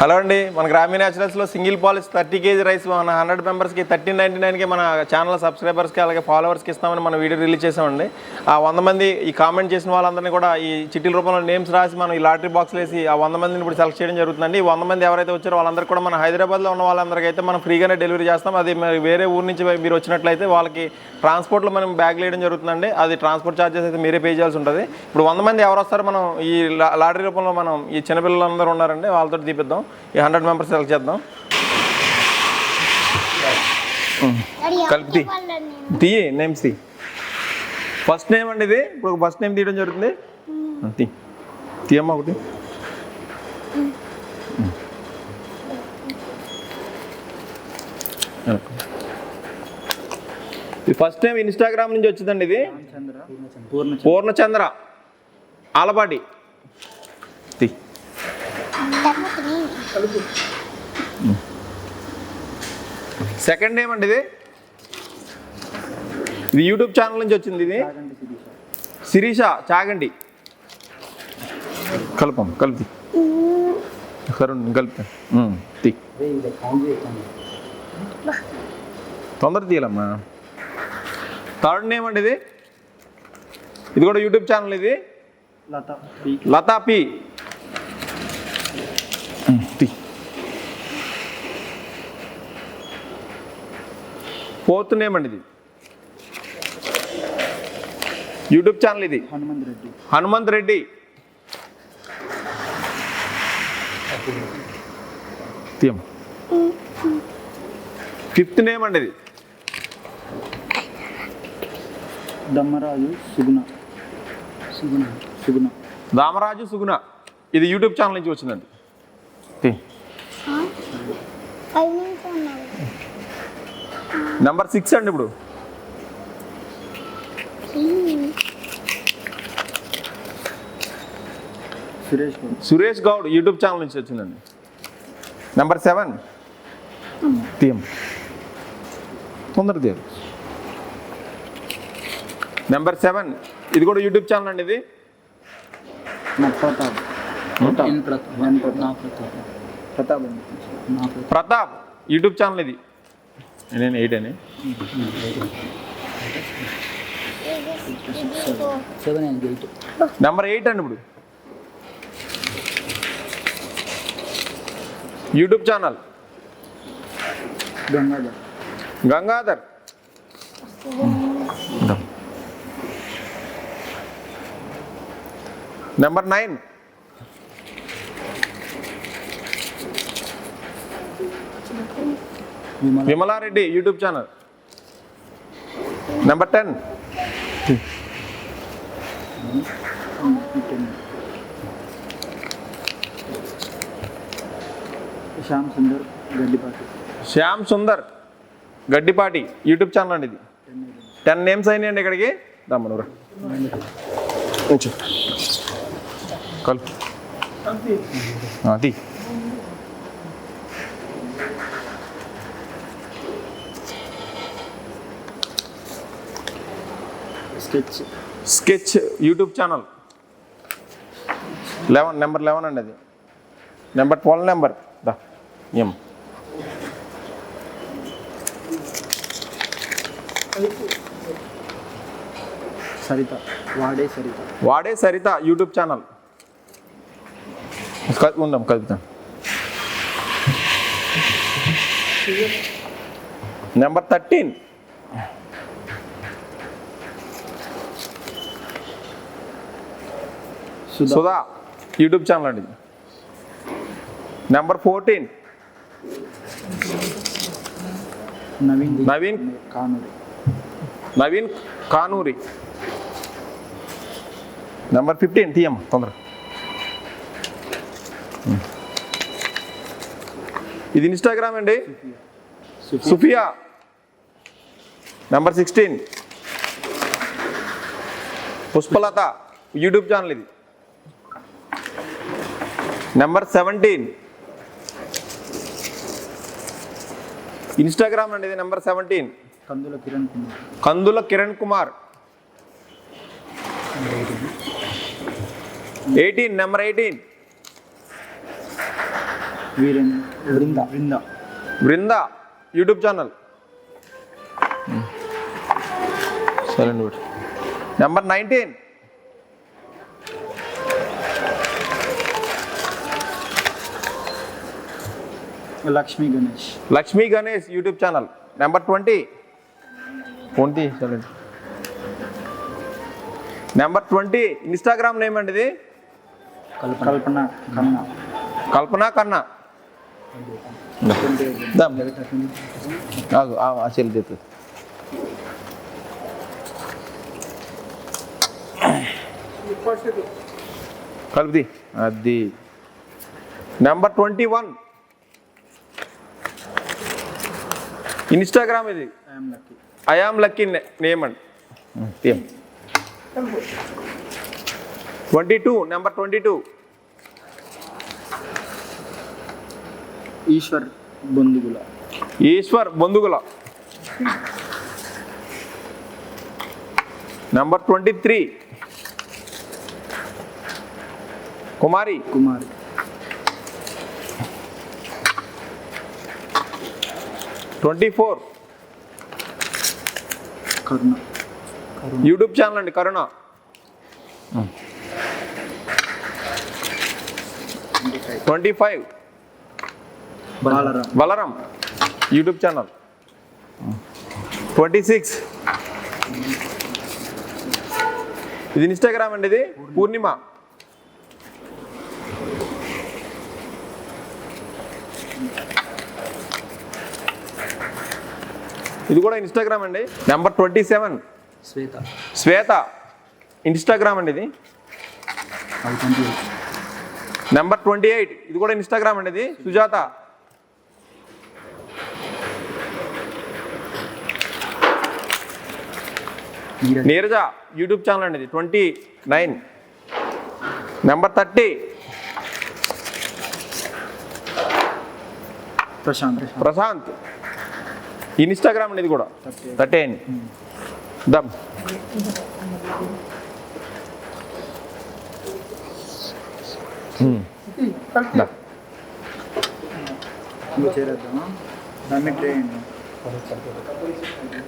Hello అండి మన గ్రామీణ న్యాచురల్స్లో single polish thirty KG rice మన హండ్రెడ్ మెంబర్స్కి థర్టీన్ నైంటీ నైన్కి మన ఛానల్ సబ్స్క్రైబర్స్కి అలాగే ఫాలోవర్స్కి ఇస్తామని మన వీడియో రిలీజ్ చేసామండి ఆ వంద మంది ఈ కామెంట్ చేసిన వాళ్ళందరినీ కూడా ఈ చిట్టీల రూపంలో నేమ్స్ రాసి మనం ఈ లాటరీ బాక్స్ వేసి ఆ వంద మందిని ఇప్పుడు సెలెక్ట్ చేయడం జరుగుతుందండి. ఈ వంద మంది ఎవరైతే వచ్చారో వాళ్ళందరూ కూడా మన హైదరాబాద్లో ఉన్న వాళ్ళందరికీ అయితే మనం ఫ్రీగానే డెలివరీ చేస్తాం. అది మరి వేరే ఊరు నుంచి మీరు వచ్చినట్లయితే వాళ్ళకి ట్రాన్స్పోర్ట్లో మనం బ్యాగ్ వేయడం జరుగుతుందండి. అది ట్రాన్స్పోర్ట్ ఛార్జెస్ అయితే మీరే పే చేయాల్సి ఉంటుంది. ఇప్పుడు వంద మంది ఎవరు వస్తారో మనం ఈ లాటరీ రూపంలో మనం ఈ చిన్నపిల్లలందరూ ఉన్నారండి వాళ్ళతో తీపిద్దాం. ఈ హండ్రెడ్ మెంబర్స్ సెలెక్ట్ చేద్దాం. కలిపి తీ. నేమ్స్ తీ. ఫస్ట్ నేమ్ అండి ఇది. ఇప్పుడు ఫస్ట్ నేమ్ తీయడం జరుగుతుంది. తీ. తీయమ్మా ఒకటి. ఇది ఫస్ట్ టైం ఇన్స్టాగ్రామ్ నుంచి వచ్చిందండి ఇది. పూర్ణచంద్ర. ఆలపాటి. సెకండ్ నేమ్ అండి ఇది. ఇది యూట్యూబ్ ఛానల్ నుంచి వచ్చింది ఇది. శిరీష చాగండి కలపం కలిపి. సరే కలిపి. తొందర తీయాలమ్మా. థర్డ్ నేమ్ అండి ఇది. ఇది కూడా యూట్యూబ్ ఛానల్ ఇది. Latha. Latha P. Fourth name అండి ఇది. యూట్యూబ్ ఛానల్ ఇది. హనుమంత్ రెడ్డి. హనుమంత్ రెడ్డి. ఫిఫ్త్ నేమ్ అండి ఇది. దమ్మరాజు సుగుణ. సుగుణ సుగుణ. రామరాజు సుగుణ. ఇది యూట్యూబ్ ఛానల్ నుంచి వచ్చిందండి. నెంబర్ సిక్స్ అండి ఇప్పుడు. సురేష్ గౌడ్. సురేష్ గౌడ్ యూట్యూబ్ ఛానల్ నుంచి వచ్చిందండి. నెంబర్ సెవెన్ తీయం. తొందర తీయాలి. నెంబర్ సెవెన్ ఇది కూడా యూట్యూబ్ ఛానల్ అండి ఇది. ప్రతాప్. యూట్యూబ్ ఛానల్ ఇది. నేను ఎయిట్ అని. నెంబర్ ఎయిట్ అండి ఇప్పుడు. YouTube channel Gangadhar. Gangadhar. Number nine Vimala Vimala Reddy YouTube channel number ten Shyam Sundar Gaddipati Shyam Sundar Gaddipati YouTube channel అండి ఇది టెన్ నేమ్స్ అయినాయండి ఇక్కడికి. దమ్మనూరు కలుపు అది sketch. Sketch YouTube channel. Eleven number eleven అండి అది. Number twelve number. దా ఎం Saritha. Vade Saritha. Vade Saritha YouTube channel. ఉందాం కలుపుతాం number thirteen Sudha. YouTube channel అండి. Number fourteen Naveen Naveen. Kanuri. Naveen Kanuri. Number fifteen TM తొందర ఇది ఇన్స్టాగ్రామ్ అండి. Sufiya. Number sixteen Pushpalatha. YouTube channel ఇది. నెంబర్ సెవెంటీన్ ఇన్స్టాగ్రామ్ అండి ఇది number seventeen Kandula Kiran Kumar. Kandula Kiran Kumar. Eighteen number eighteen Virendra Brinda Brinda Brinda YouTube channel. సరే number nineteen. Lakshmi Ganesh. Lakshmi Ganesh YouTube channel. Number twenty. Twenty సరే number twenty. Instagram name అండి ఇది కల్పన. కన్నా కల్పన కన్నా. ఆ ఆ చెల్లి చేస్తుంది కలుపుది అది నెంబర్ ట్వంటీ వన్ ఇన్స్టాగ్రామ్ ఇది ఐఆమ్ లక్కీ నేమ్ అండి twenty two number twenty two Eshwar Bondugula. Eshwar Bondugula. Number twenty three Kumari. Kumar. Twenty four Karuna. YouTube channel అండి Karuna. Twenty five Balaram Balaram. YouTube channel twenty six ఇది Instagram అండి ఇది. పూర్ణిమ. ఇది కూడా Instagram అండి. Number twenty seven Shweta. Shweta. Instagram అండి ఇది. Number twenty eight ఇది కూడా ఇన్స్టాగ్రామ్ అండి ఇది. సుజాత. నీరజ్ యూట్యూబ్ ఛానల్ అండి twenty nine. Number thirty. Prashanth Prashanth. Instagram అండి ఇది కూడా. థర్టీ నైన్ దమ్ చేరేద్దామా దాన్ని ట్రై అయ్యండి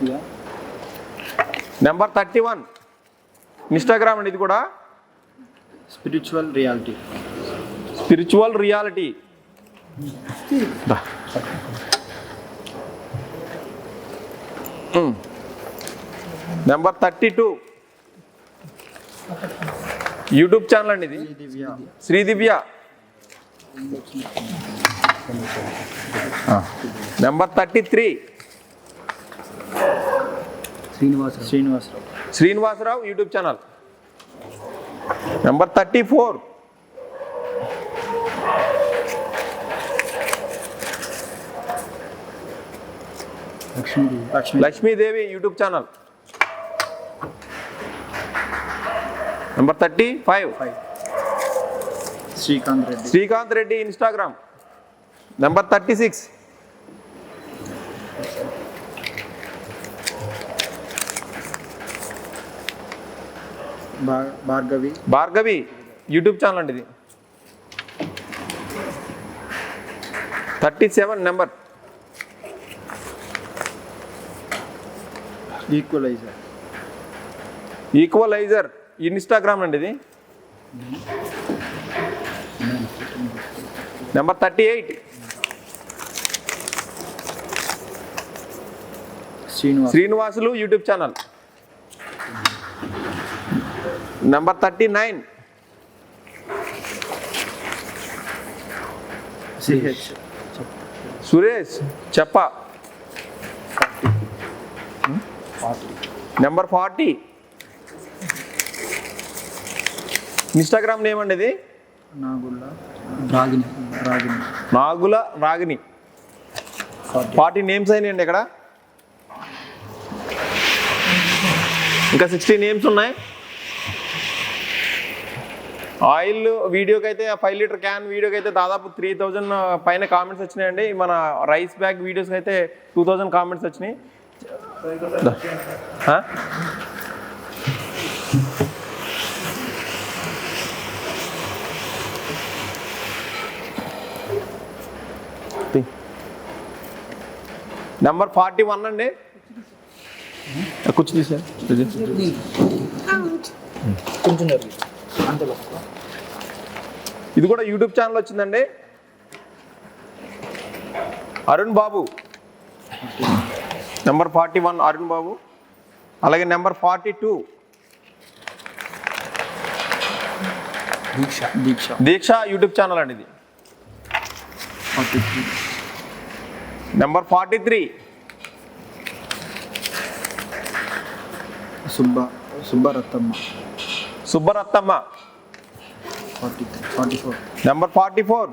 ఇదా? నెంబర్ థర్టీ వన్ ఇన్స్టాగ్రామ్ అండి ఇది కూడా spiritual reality spiritual reality number thirty two YouTube channel అండి ఇది Divya Sri Divya number thirty three Srinivasa Rao Srinivasa Rao Srinivasa Rao YouTube channel number thirty four Lakshmi Devi Lakshmi Lakshmi Devi YouTube channel number thirty five five Srikanth Reddy Srikanth Reddy Instagram number thirty six భా- Bhargavi. Bhargavi YouTube channel అండి ఇది. Thirty seven number. Equalizer. Equalizer Instagram అండి ఇది. Number thirty eight. Srinivas. Srinivasulu YouTube channel. Number thirty nine Suresh చెప్ప number forty Instagram name అండి ఇది? నాగుల్ల రాగిని రాగిని నాగుల రాగిని forty names అయినాయండి ఇక్కడ. ఇంకా సిక్స్టీ నేమ్స్ ఉన్నాయి. ఆయిల్ వీడియోకి అయితే ఫైవ్ లీటర్ క్యాన్ వీడియోకి అయితే దాదాపు త్రీ థౌజండ్ పైన కామెంట్స్ వచ్చినాయండి. మన రైస్ బ్యాగ్ వీడియోస్కి అయితే టూ థౌజండ్ కామెంట్స్ వచ్చినాయి నెంబర్ ఫార్టీ వన్ అండి. కూర్చో తీసా కొంచెం అంతే. ఇది కూడా యూట్యూబ్ ఛానల్ వచ్చిందండి. Arun Babu. Number forty one Arun Babu. అలాగే number forty two Deeksha Deeksha. Deeksha YouTube channel అండి ఇది. Number forty three Subba Subbarathamma. Subbarathamma number forty four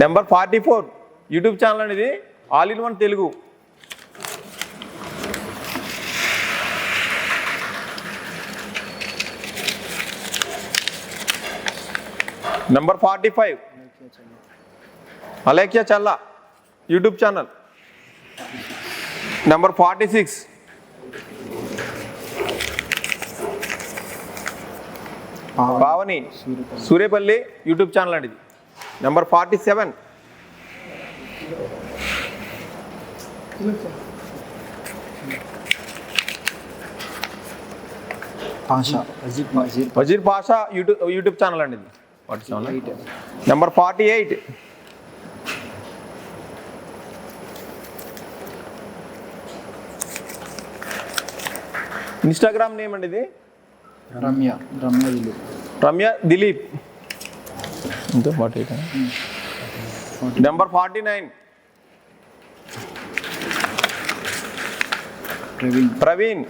number forty four YouTube channel అనేది all in one Telugu number forty five Alekhya Challa YouTube channel. Number forty six Pavani Suryapalli YouTube channel అండి ఇది. Number forty seven Wazir Pasha YouTube YouTube channel అండి ఇది. Number forty eight Instagram name అండి ఇది? రమ్య రమ్య విలు రమ్య దిలీప్. ఇంతో forty eight number forty nine Praveen. Praveen.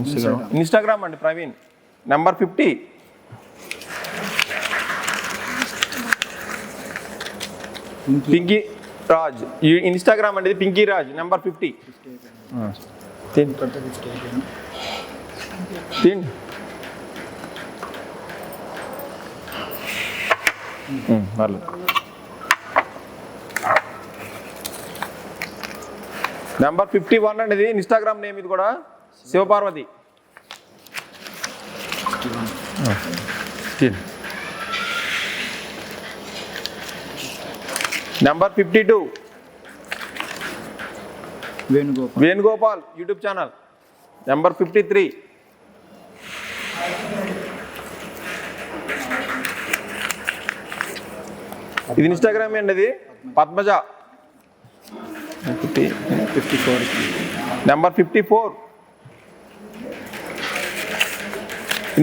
Instagram Instagram అండి Praveen. Number fifty Pinky Raj ఈ ఇన్స్టాగ్రామ్ అండి ఇది పింకీ రాజ్ నెంబర్ ఫిఫ్టీ తిన్. తిన్. నెంబర్ ఫిఫ్టీ వన్ అండి ఇది. ఇన్స్టాగ్రామ్ నేమ్ ఇది కూడా. శివపార్వతి. తిన్. Number fifty two. Venugopal. Venugopal YouTube channel. Number fifty three ఇది ఇన్స్టాగ్రామ్ అండి ఇది? Padmaja. Fifty fifty four number fifty four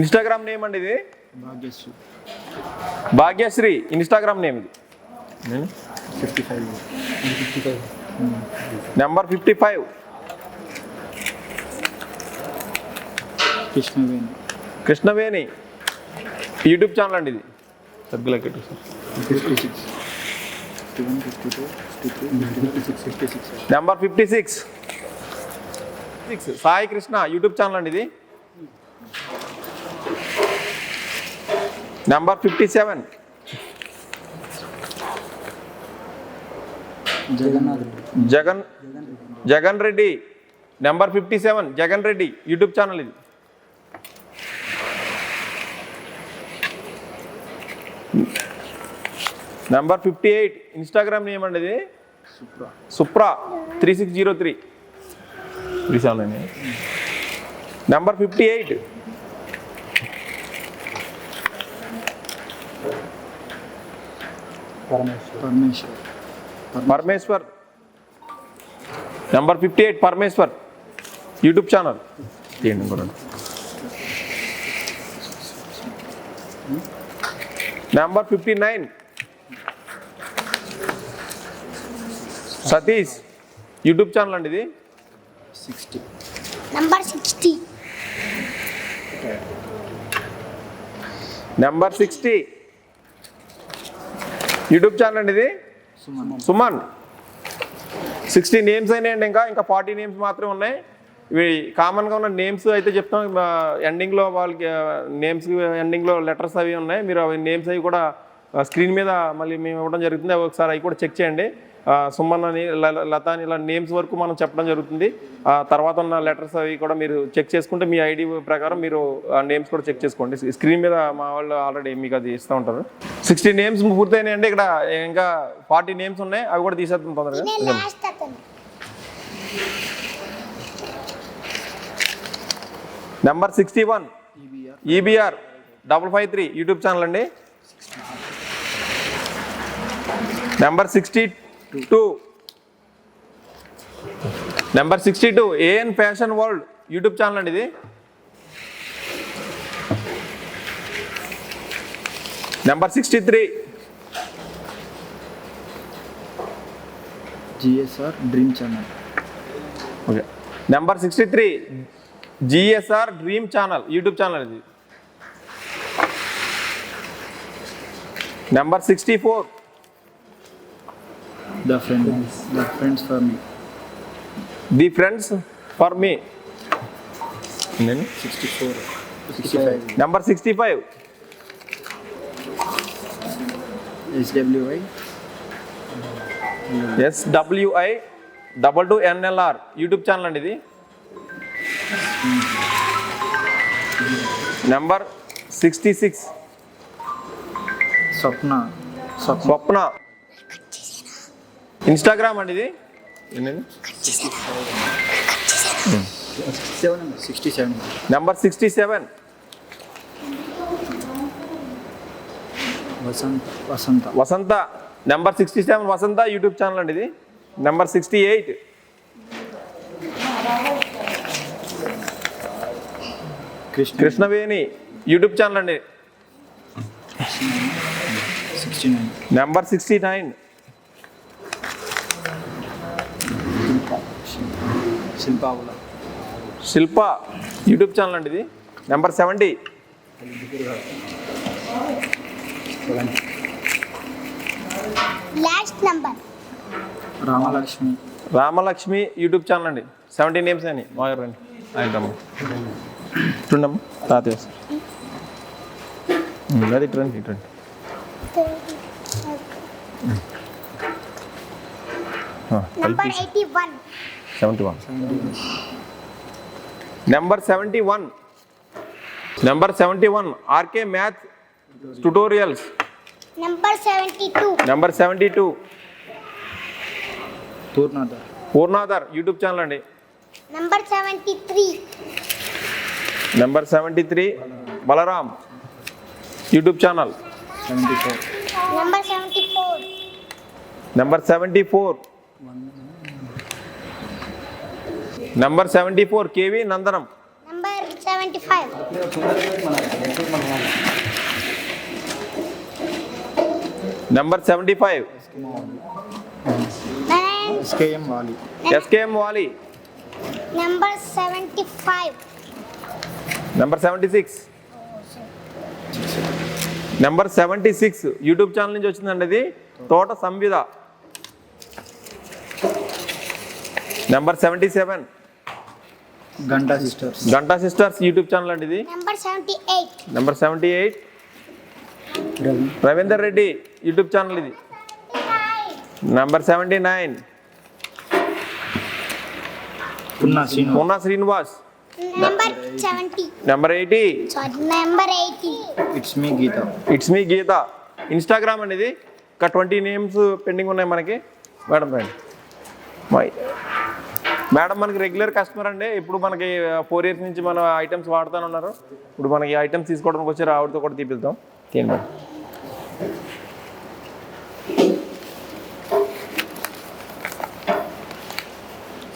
Instagram name అండి ఇది? భాగ్యశ్రీ. భాగ్యశ్రీ ఇన్స్టాగ్రామ్ నేమ్ ఇది. Fifty five fifty five number fifty five Krishnaveni. Krishnaveni. YouTube channel అండి ఇది. సభ్యులకి number fifty six six Sai Krishna YouTube channel అండి ఇది. Number fifty seven Jagannath Jagan Jagan Reddy number fifty seven Jagan Reddy YouTube channel ఇది. Number fifty eight Instagram name అండి ఇది. Supra. Three six zero three. Three seven nine. Number fifty eight. Parameshwar. Parameshwar. Number fifty eight Parameshwar YouTube channel తీయండి కూడా number fifty nine Satish YouTube channel అండి ఇది. Sixty Number 60. Number sixty YouTube channel అండి ఇది. Suman Suman sixty names అయినాయండి ఇంకా ఇంకా forty names మాత్రమే ఉన్నాయి. ఇవి కామన్గా ఉన్న నేమ్స్ అయితే చెప్తాం. ఎండింగ్లో వాళ్ళకి నేమ్స్ ఎండింగ్లో లెటర్స్ అవి ఉన్నాయి. మీరు అవి నేమ్స్ అవి కూడా స్క్రీన్ మీద మళ్ళీ మేము ఇవ్వడం జరుగుతుంది. ఒకసారి అవి కూడా చెక్ చేయండి. సుమన్ అని లత అని ఇలా నేమ్స్ వరకు మనం చెప్పడం జరుగుతుంది. ఆ తర్వాత ఉన్న లెటర్స్ అవి కూడా మీరు చెక్ చేసుకుంటే మీ ఐడి ప్రకారం మీరు ఆ నేమ్స్ కూడా చెక్ చేసుకోండి. స్క్రీన్ మీద మా వాళ్ళు ఆల్రెడీ మీకు అది ఇస్తూ ఉంటారు. సిక్స్టీ నేమ్స్ పూర్తయినాయండి ఇక్కడ. ఇంకా ఫార్టీ నేమ్స్ ఉన్నాయి. అవి కూడా తీసేద్దాం తొందరగా. Number sixty one EBR double five three YouTube channel అండి. Number sixty two number sixty two AN fashion world YouTube channel అండి ఇది. Number sixty three GSR dream channel okay number sixty three GSR dream channel YouTube channel ఇది. Number sixty four the friends the friends for me the friends for me sixty four sixty five number sixty five SWI SWI double two NLR YouTube channel అండి ఇది. Number sixty six Swapna Swapna Instagram అండి ఇది? ఏంటండి seven sixty seven. Number sixty seven. Vasantha Vasantha. Vasantha. Number sixty seven Vasantha YouTube channel అండి ఇది. Number sixty eight. Krishna. Krishnaveni YouTube channel అండి. Number sixty nine. శిల్పావుల Shilpa YouTube channel అండి ఇది. Number seventy last number Ramalakshmi. Ramalakshmi YouTube channel అండి. Seventy names అని మా గారు రండి చూడమ్మా తాతయ్య అది ఇట్రండి ఇట్రండి. Number eighty one seventy one number seventy one number seventy one R K math tutorials number seventy two number seventy two Purnadhar Purnadhar YouTube channel అండి. Number seventy three number seventy three Balaram YouTube channel seventy four number seventy four number seventy four number seventy four K V Nandanam number seventy five number seventy five S K M Vali S K M Vali number seventy five number seventy six number seventy six YouTube channel నుంచి వచ్చిందండి ఇది. Thota Samvidha. Number seventy seven Ganta sisters Ganta sisters YouTube channel అండి ఇది. Number seventy eight number seventy eight Ravi Ravinder Reddy YouTube channel ఇది number seventy nine Purna Srinivas number seventy number eighty sorry number eighty it's me Geeta it's me Geeta Instagram అండి ఇది. ఒక twenty names pending ఉన్నాయి మనకి. Madam రండి. My madam మనకి regular customer అండి. ఇప్పుడు మనకి ఫోర్ ఇయర్స్ నుంచి మన ఐటమ్స్ వాడుతూనే ఉన్నారు. ఇప్పుడు మనకి ఐటమ్స్ తీసుకోవడానికి వచ్చి ఆవిడతో కూడా తీపిద్దాం తీయండి madam.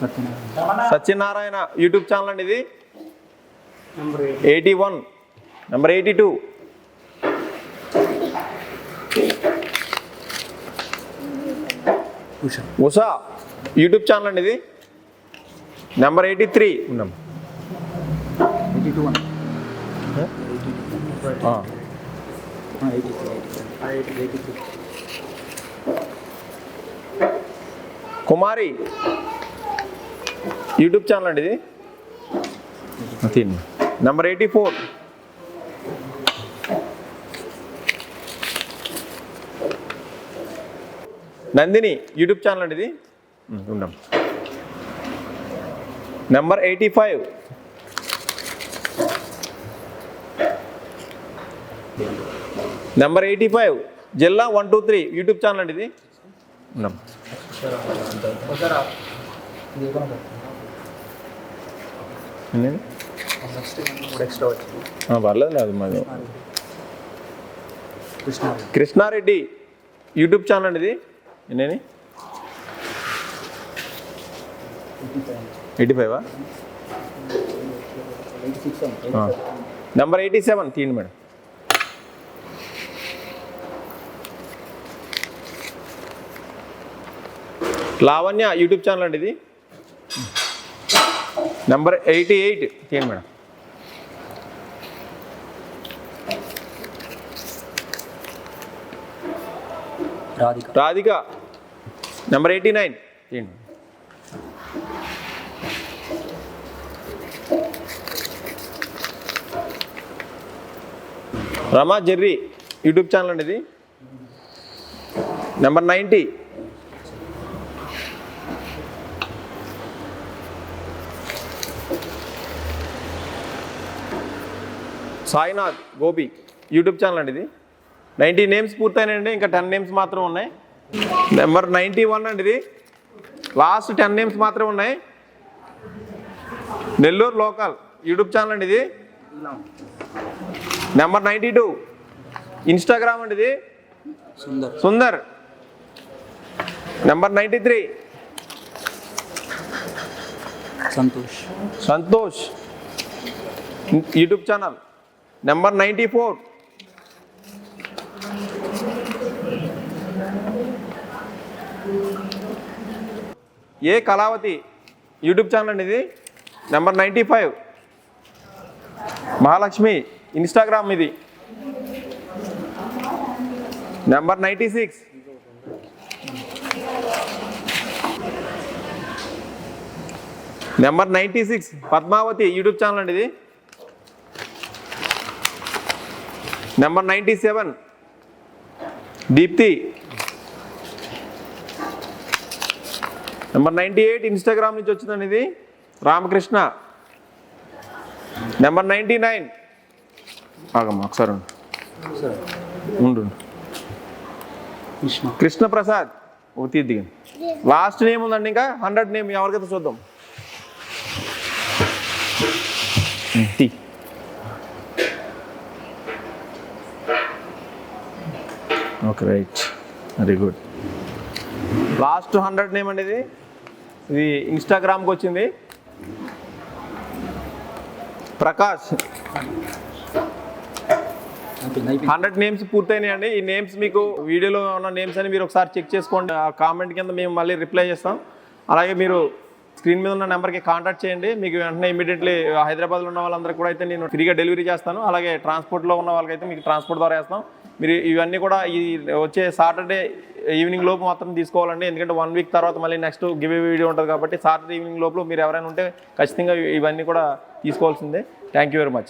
Satyanarayana Satyanarayana YouTube channel అండి ఇది. Eighty one. Number eighty two. Usha. Usha YouTube channel అండి ఇది. నెంబర్ ఎయిటీ త్రీ ఉన్నాం. కుమారి యూట్యూబ్ ఛానల్ అండి ఇది? Number eighty four Nandini YouTube channel అండి ఇది? ఉండం number eighty five number eighty five జిల్లా one two three YouTube channel అండి ఇది పర్లేదు అది మాది కృష్ణ కృష్ణారెడ్డి యూట్యూబ్ ఛానల్ అండి ఇది. ఎన్ని ఎయిటీ ఫైవా? నెంబర్ ఎయిటీ సెవెన్ తీయండి మేడం. లావణ్య యూట్యూబ్ ఛానల్ అండి ఇది. నెంబర్ ఎయిటీ ఎయిట్ తీయండి madam. Radhika. Radhika. Number eighty nine తీయండి. రమా జెర్రీ యూట్యూబ్ ఛానల్ అండి ఇది. Number ninety. Sainath Gopi YouTube channel అండి ఇది. నైంటీ నేమ్స్ పూర్తయినాయండి ఇంకా టెన్ నేమ్స్ మాత్రం ఉన్నాయి. నెంబర్ నైంటీ వన్ అండి ఇది. లాస్ట్ టెన్ నేమ్స్ మాత్రమే ఉన్నాయి. నెల్లూరు లోకల్ యూట్యూబ్ ఛానల్ అండి ఇది. నెంబర్ నైంటీ టూ ఇన్స్టాగ్రామ్ అండి ఇది? Sundar. Sundar. Number ninety three Santosh. Santosh. YouTube channel number ninety four A Kalavathi YouTube channel అండి ఇది? Number ninety five Mahalakshmi. Instagram ఇది. Number ninety six number ninety six Padmavathi YouTube channel అండి ఇది. Number ninety seven Deepthi number ninety eight Instagram నుంచి వచ్చిందండి ఇది. Ramakrishna number ninety nine ఆగమ్మా ఒకసారి ఉండు. కృష్ణ. ప్రసాద్ ఓ తీద్దిగండి లాస్ట్ నేమ్ ఉందండి ఇంకా హండ్రెడ్ నేమ్ ఎవరికైతే చూద్దాం. Okay right. Very good. Last hundred name అండి ఇది. ఇది ఇన్స్టాగ్రామ్కి వచ్చింది. ప్రకాష్. హండ్రెడ్ నేమ్స్ పూర్తయినాయండి ఈ నేమ్స్ మీకు వీడియోలో ఉన్న నేమ్స్ అని మీరు ఒకసారి చెక్ చేసుకోండి. ఆ కామెంట్ కింద మేము మళ్ళీ రిప్లై చేస్తాం. అలాగే మీరు స్క్రీన్ మీద ఉన్న నెంబర్కి కాంటాక్ట్ చేయండి. మీకు వెంటనే ఇమీడియట్లీ హైదరాబాద్లో ఉన్న వాళ్ళందరికీ కూడా అయితే నేను ఫ్రీగా డెలివరీ చేస్తాను. అలాగే ట్రాన్స్పోర్ట్లో ఉన్న వాళ్ళకైతే మీకు ట్రాన్స్పోర్ట్ ద్వారా వేస్తాం మీరు ఇవన్నీ కూడా ఈ వచ్చే సాటర్డే ఈవినింగ్ లోపు మాత్రం తీసుకోవాలండి. ఎందుకంటే వన్ వీక్ తర్వాత మళ్ళీ నెక్స్ట్ గివ్ వీడియో ఉంటుంది కాబట్టి సాటర్డే ఈవినింగ్ లోపల మీరు ఎవరైనా ఉంటే ఖచ్చితంగా ఇవన్నీ కూడా తీసుకోవాల్సిందే. Thank you very much